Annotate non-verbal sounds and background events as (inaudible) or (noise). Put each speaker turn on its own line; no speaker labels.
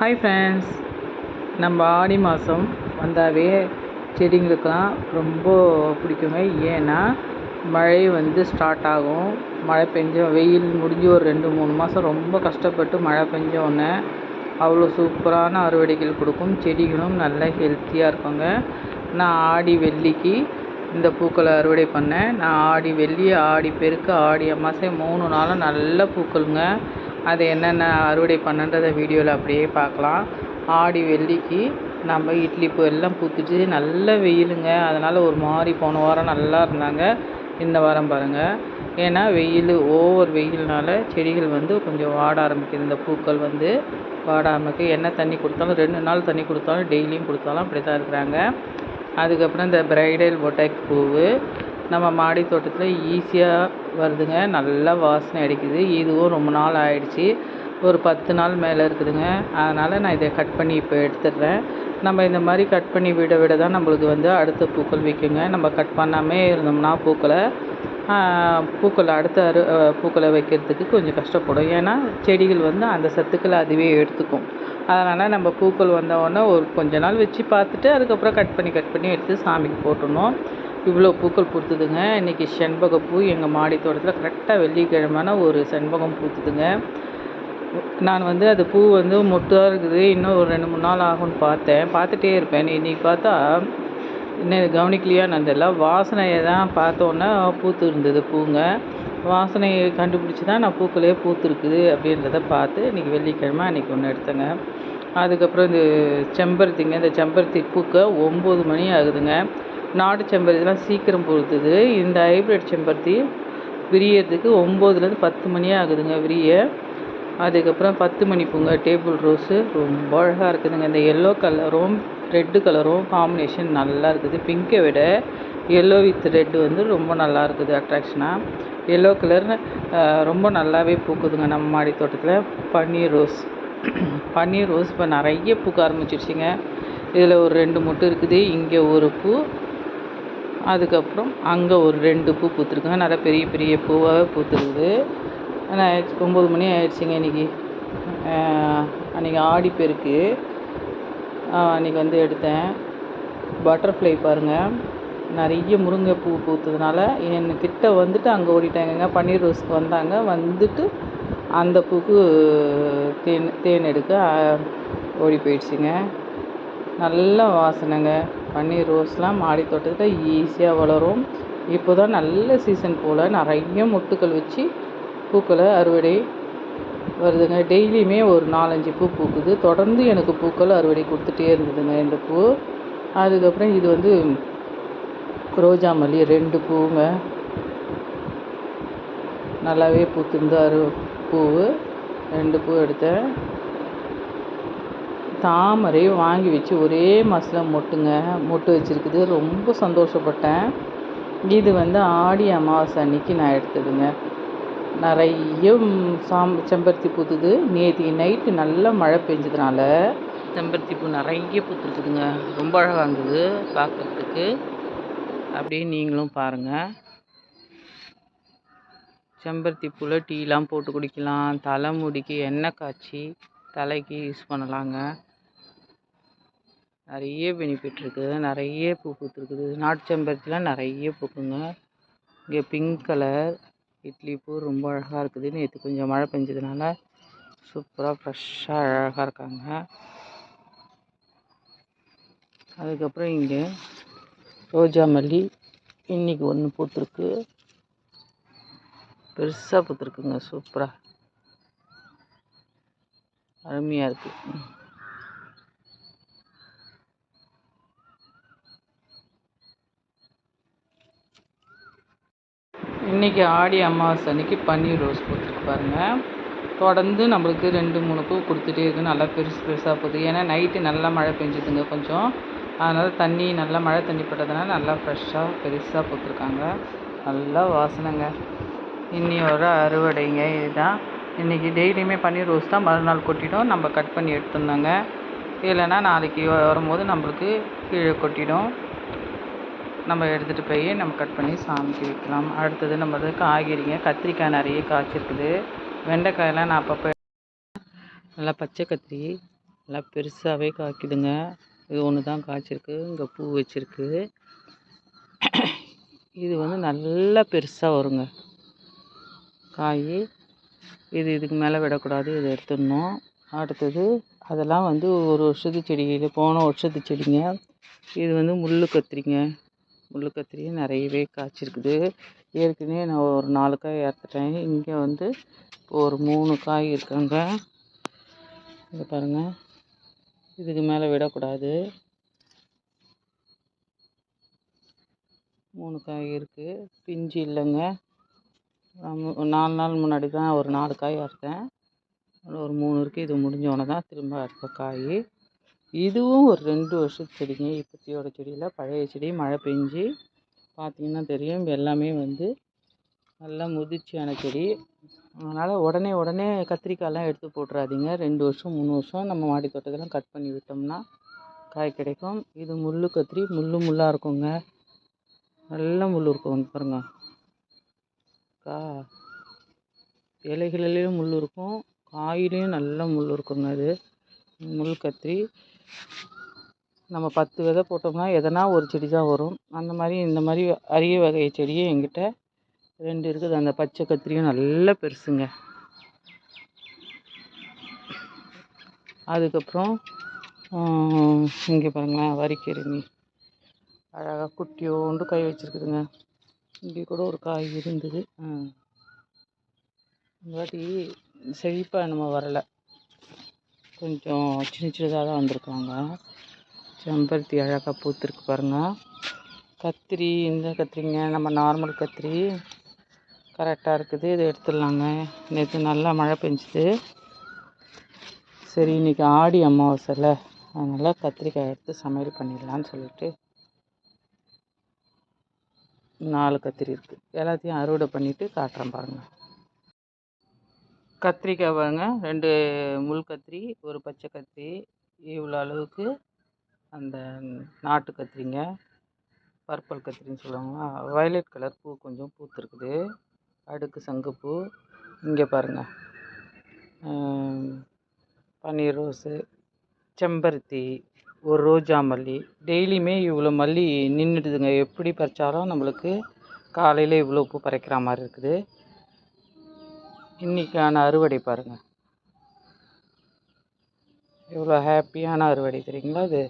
Hi friends நம்ம ஆடி மாதம் வந்தாவே செடிங்களுக்கெல்லாம் ரொம்ப பிடிக்குங்க ஏன்னா மழை வந்து ஸ்டார்ட் ஆகும். மழை பெஞ்ச வெயில் முடிஞ்சு ஒரு ரெண்டு மூணு மாதம் ரொம்ப கஷ்டப்பட்டு மழை பெஞ்சோடனே அவ்வளோ சூப்பரான அறுவடைகள் கொடுக்கும். செடிகளும் நல்லா ஹெல்த்தியாக இருக்குங்க. நான் ஆடி வெள்ளிக்கு இந்த பூக்களை அறுவடை பண்ணேன். நான் ஆடி வெள்ளி ஆடி பெருக்கு ஆடி அமாசை மூணு நாளும் நல்ல பூக்களுங்க. அது என்னென்ன அறுவடை பண்ணன்றதை வீடியோவில் அப்படியே பார்க்கலாம். ஆடி வெள்ளிக்கு நம்ம இட்லி பூ எல்லாம் பூத்துட்டு நல்ல வெயிலுங்க. அதனால் ஒரு மாதிரி போன வாரம் நல்லா இருந்தாங்க. இந்த வாரம் பாருங்கள் ஏன்னா வெயில் ஓவர் வெயில்னால செடிகள் வந்து கொஞ்சம் வாட ஆரம்பிக்குது. இந்த பூக்கள் வந்து வாட ஆரம்பிக்கு. என்ன தண்ணி கொடுத்தாலும் ரெண்டு நாள் தண்ணி கொடுத்தாலும் டெய்லியும் கொடுத்தாலும் அப்படி தான் இருக்கிறாங்க. அதுக்கப்புறம் இந்த பிரைடல் பொட்டேக் பூவு. நம்ம மாடி தோட்டத்தில் ஈஸியாக வருதுங்க. நல்லா வாசனை அடிக்குது. இதுவும் ரொம்ப நாள் ஆயிடுச்சு. ஒரு பத்து நாள் மேலே இருக்குதுங்க. அதனால் நான் இதை கட் பண்ணி இப்போ எடுத்துடுறேன். நம்ம இந்த மாதிரி கட் பண்ணி விட விட தான் நம்மளுக்கு வந்து அடுத்த பூக்கள் வைக்குங்க. நம்ம கட் பண்ணாமே இருந்தோம்னா பூக்களை பூக்களை அடுத்த அரு பூக்களை வைக்கிறதுக்கு கொஞ்சம் கஷ்டப்படும். ஏன்னா செடிகள் வந்து அந்த சத்துக்களை அதுவே எடுத்துக்கும். அதனால் நம்ம பூக்கள் வந்தவுடனே ஒரு கொஞ்ச நாள் வச்சு பார்த்துட்டு அதுக்கப்புறம் கட் பண்ணி கட் பண்ணி எடுத்து சாமிக்கு போட்டுடணும். இவ்வளோ பூக்கள் பூத்துதுங்க. இன்றைக்கி பூ எங்கள் மாடி தோட்டத்தில் கரெக்டாக வெள்ளிக்கிழமைனா ஒரு செண்பகம் பூத்துதுங்க. நான் வந்து அது பூ வந்து மொட்டாக இருக்குது. இன்னும் ஒரு ரெண்டு மூணு நாள் ஆகும்னு பார்த்தேன். பார்த்துட்டே இருப்பேன். இன்றைக்கி பார்த்தா இன்னும் கவனிக்கலையா நான் வாசனையை தான் பார்த்தோன்னே பூத்து இருந்தது பூங்க. வாசனையை கண்டுபிடிச்சி தான் நான் பூக்களே பூத்துருக்குது அப்படின்றத பார்த்து இன்றைக்கி வெள்ளிக்கிழமை அன்றைக்கி ஒன்று எடுத்தேங்க. அதுக்கப்புறம் இந்த செம்பருத்திங்க இந்த செம்பருத்தி பூக்க ஒம்பது மணி ஆகுதுங்க. நாட்டு செம்பருத்திலாம் சீக்கிரம் பொறுத்துது. இந்த ஹைப்ரிட் செம்பருத்தி விரியறதுக்கு ஒம்போதுலேருந்து பத்து மணியே ஆகுதுங்க விரிய. அதுக்கப்புறம் பத்து மணி பூங்க டேபிள் ரோஸு ரொம்ப அழகாக இருக்குதுங்க. இந்த எல்லோ கலரும் ரெட்டு கலரும் காம்பினேஷன் நல்லா இருக்குது. பிங்கை விட எல்லோ வித் ரெட்டு வந்து ரொம்ப நல்லா இருக்குது அட்ராக்ஷனாக எல்லோ கலர் ரொம்ப நல்லாவே பூக்குதுங்க நம்ம மாடி தோட்டத்தில். பன்னீர் ரோஸ். (clears throat) பன்னீர் ரோஸ் இப்போ நிறைய பூக்க ஆரம்பிச்சிருச்சுங்க. இதில் ஒரு ரெண்டு மொட்டு இருக்குது. இங்கே ஒரு பூ அதுக்கப்புறம் அங்கே ஒரு ரெண்டு பூ பூத்துருக்குங்க. நல்லா பெரிய பெரிய பூவாகவே பூத்துருக்குது. ஆனால் ஒம்பது மணி ஆயிடுச்சுங்க இன்றைக்கி அன்றைக்கி ஆடி பெருக்கு. அன்றைக்கி வந்து எடுத்தேன். பட்டர்ஃப்ளை பாருங்கள் நிறைய முருங்கை பூ பூத்ததுனால என்கிட்ட வந்துட்டு அங்கே ஓடிட்டாங்கங்க. பன்னீர் ரோஸ்க்கு வந்தாங்க. வந்துட்டு அந்த பூக்கு தேன் தேன் எடுக்க ஓடி போயிடுச்சுங்க. நல்ல வாசனைங்க. பன்னீர் ரோஸ்லாம் மாடி தோட்டத்தில் ஈஸியாக வளரும். இப்போ தான் நல்ல சீசன் போல் நிறைய மொட்டுக்கள் வச்சு பூக்களை அறுவடை வருதுங்க. டெய்லியுமே ஒரு நாலஞ்சு பூ பூக்குது. தொடர்ந்து எனக்கு பூக்கள் அறுவடை கொடுத்துட்டே இருந்ததுங்க இந்த பூ. அதுக்கப்புறம் இது வந்து ரோஜா மல்லி ரெண்டு பூங்க. நல்லாவே பூத்திருந்த அரு பூவு ரெண்டு பூ எடுத்தேன். தாமரை வாங்கி வச்சு ஒரே மாதத்தில் மொட்டுங்க மொட்டு வச்சுருக்குது. ரொம்ப சந்தோஷப்பட்டேன். இது வந்து ஆடி அமாவாசை அன்னைக்கு நான் எடுத்ததுங்க. நிறைய சாம் செம்பருத்தி பூத்துது. நேற்று நைட்டு நல்லா மழை பெஞ்சதுனால செம்பருத்தி பூ நிறைய பூத்துருக்குதுங்க. ரொம்ப அழகாக இருந்தது பார்க்குறதுக்கு. அப்படியே நீங்களும் பாருங்கள் செம்பருத்தி பூவில் டீலாம் போட்டு குடிக்கலாம். தலைமுடிக்கு எண்ணெய் காய்ச்சி தலைக்கு யூஸ் பண்ணலாங்க. நிறைய பெனிஃபிட் இருக்குது. நிறைய பூ பூத்துருக்குது. நாட்டு செம்பருத்திலாம் நிறைய பூக்குங்க. இங்கே பிங்க் கலர் இட்லி பூ ரொம்ப அழகாக இருக்குது. நேற்று கொஞ்சம் மழை பெஞ்சதுனால சூப்பராக ஃப்ரெஷ்ஷாக அழகாக இருக்காங்க. அதுக்கப்புறம் இங்கே ரோஜா மல்லி இன்றைக்கி ஒன்று பூத்துருக்கு. பெருசாக பூத்துருக்குங்க. சூப்பராக அருமையாக இருக்குது இன்றைக்கி ஆடி அமாவாசை அன்றைக்கி பன்னீர் ரோஸ் கொடுத்துருக்கு பாருங்கள் தொடர்ந்து நம்மளுக்கு ரெண்டு மூணு பூ கொடுத்துட்டே இருக்குது நல்லா பெருசு பெருசாக போகுது. ஏன்னா நைட்டு நல்லா மழை பெஞ்சுதுங்க கொஞ்சம். அதனால் தண்ணி நல்லா மழை தண்ணி பட்டதுனால நல்லா ஃப்ரெஷ்ஷாக பெருசாக பூத்துருக்காங்க நல்லா வாசனைங்க. இன்னியோட அறுவடைங்க இதுதான். இன்றைக்கி டெய்லியுமே பன்னீர் ரோஸ் தான் மறுநாள் கொட்டிடும். நம்ம கட் பண்ணி எடுத்துருந்தோங்க இல்லைன்னா நாளைக்கு வரும்போது நம்மளுக்கு கீழே கொட்டிடும். நம்ம எடுத்துகிட்டு போய் நம்ம கட் பண்ணி சாமிக்கு வைக்கலாம். அடுத்தது நம்ம வந்து காய்கறிங்க. கத்திரிக்காய் நிறைய காய்ச்சிருக்குது. வெண்டைக்காயெல்லாம் நான் அப்பப்போ நல்லா பச்சை கத்திரி. நல்லா பெருசாகவே காய்க்குதுங்க. இது ஒன்று தான் காய்ச்சிருக்கு. இங்கே பூ வச்சுருக்கு. இது வந்து நல்லா பெருசாக வருங்க. காய். இது இதுக்கு மேலே விடக்கூடாது. இதை எடுத்துடணும். அடுத்தது அதெல்லாம் வந்து ஒரு வருஷத்து செடிகள் போன வருஷத்து செடிங்க. இது வந்து முள் கத்திரிங்க. முள் கத்திரி நிறையவே காய்ச்சிருக்குது. ஏற்கனவே நான் ஒரு நாலு காய் அறுத்துட்டேன். இங்கே வந்து ஒரு மூணு காய் இருக்குங்க. இதை பாருங்கள் இதுக்கு மேலே விடக்கூடாது. மூணு காய் இருக்குது பிஞ்சு இல்லைங்க. ஒரு நாலு நாள் முன்னாடி தான் ஒரு நாலு காய் அறுத்தேன். ஒரு மூணு இருக்குது இது முடிஞ்சோடனே தான் திரும்ப அறுத்த காய். இதுவும் ஒரு ரெண்டு வருஷத்து செடிங்க. இப்போத்தியோட செடியில் பழைய செடி மழை பெஞ்சு பார்த்தீங்கன்னா தெரியும். எல்லாமே வந்து நல்லா முதிர்ச்சியான செடி. அதனால் உடனே உடனே கத்திரிக்காயெலாம் எடுத்து போட்டுறாதீங்க. ரெண்டு வருஷம் மூணு வருஷம் நம்ம மாடி தோட்டத்தெல்லாம் கட் பண்ணி விட்டோம்னா காய் கிடைக்கும். இது முள் கத்திரி முள் முள்ளாக இருக்குங்க. நல்ல முள் இருக்கும் வந்து பாருங்க. கா இலைகளிலையும் முள் இருக்கும். காயிலையும் நல்ல முள் இருக்குங்க அது. முள் கத்திரி. நம்ம பத்து விதை போட்டோம்னா எதனா ஒரு செடி தான் வரும். அந்த மாதிரி இந்த மாதிரி அரிய வகை செடியும் எங்கிட்ட ரெண்டு இருக்குது. அந்த பச்சை கத்திரியும் நல்ல பெருசுங்க. அதுக்கப்புறம் இங்கே பாருங்களேன் வரிக்கிருமி அழகாக குட்டியோண்டு கை வச்சுருக்குதுங்க. இங்கே கூட ஒரு காய் இருந்தது. இந்த வாட்டி செழிப்பாக நம்ம வரலை. கொஞ்சம் சின்ன சின்னதாக தான் வந்திருக்காங்க. செம்பருத்தி அழகாக பூத்துருக்கு பாருங்கள் கத்திரி இந்த கத்திரிங்க நம்ம நார்மல் கத்திரி. கரெக்டாக இருக்குது. இதை எடுத்துடலாங்க. நேற்று நல்லா மழை பெஞ்சுது. சரி இன்றைக்கி ஆடி அமாவாசைல. அதனால் கத்திரிக்காய் எடுத்து சமையல் பண்ணிடலான்னு சொல்லிட்டு நாலு கத்திரி இருக்குது எல்லாத்தையும் அறுவடை பண்ணிவிட்டு காட்டுறேன் பாருங்கள் கத்திரிக்காய் பாருங்க. ரெண்டு முள் கத்திரி ஒரு பச்சை கத்திரி இவ்வளோ அளவுக்கு அந்த நாட்டு கத்திரிங்க. பர்பிள் கத்திரின்னு சொல்லுவாங்களா வயலட் கலர் பூ கொஞ்சம் பூத்துருக்குது. அடுக்கு சங்குப்பூ. இங்கே பாருங்கள் பன்னீர் ரோஸு செம்பருத்தி ஒரு ரோஜா மல்லி. டெய்லியுமே இவ்வளோ மல்லி நின்றுடுதுங்க எப்படி பறித்தாலும் நம்மளுக்கு காலையில் இவ்வளோ பூ பறிக்கிற மாதிரி இருக்குது. இன்றைக்கான அறுவடை பாருங்கள் எவ்வளோ ஹாப்பியான அறுவடை தெரியுங்களா இது